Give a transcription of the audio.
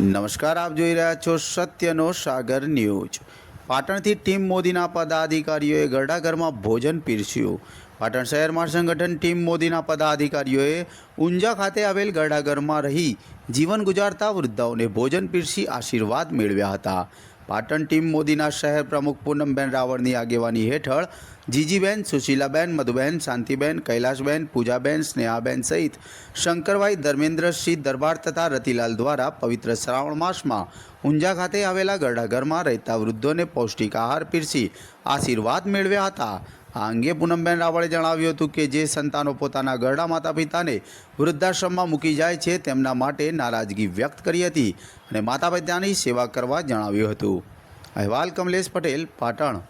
નમસ્કાર, આપ જોઈ રહ્યા છો સત્યનો સાગર ન્યૂઝ. પાટણથી ટીમ મોદીના પદાધિકારીઓએ ગરડાઘરમાં ભોજન પીરસ્યું. પાટણ શહેરમાં સંગઠન ટીમ મોદીના પદાધિકારીઓએ ઊંઝા ખાતે આવેલ ગરડાઘરમાં રહી જીવન ગુજારતા વૃદ્ધાઓને ભોજન પીરસી આશીર્વાદ મેળવ્યા હતા. પાટણ ટીમ મોદીના શહેર પ્રમુખ પૂનમબેન રાવળની આગેવાની હેઠળ જીજીબેન, સુશીલાબેન, મધુબેન, શાંતિબેન, કૈલાશબેન, પૂજાબેન, સ્નેહાબેન સહિત શંકરભાઈ ધર્મેન્દ્રસિંહ દરબાર તથા રતિલાલ દ્વારા પવિત્ર શ્રાવણ માસમાં ઊંઝા ખાતે આવેલા ગરડાઘરમાં રહેતા વૃદ્ધોને પૌષ્ટિક આહાર પીરસી આશીર્વાદ મેળવ્યા હતા. આ અંગે પૂનમબેન રાવળે જણાવ્યું હતું કે જે સંતાનો પોતાના ગરડા માતા પિતાને વૃદ્ધાશ્રમમાં મૂકી જાય છે, તેમના માટે નારાજગી વ્યક્ત કરી હતી અને માતા પિતાની સેવા કરવા જણાવ્યું હતું. અહેવાલ કમલેશ પટેલ, પાટણ.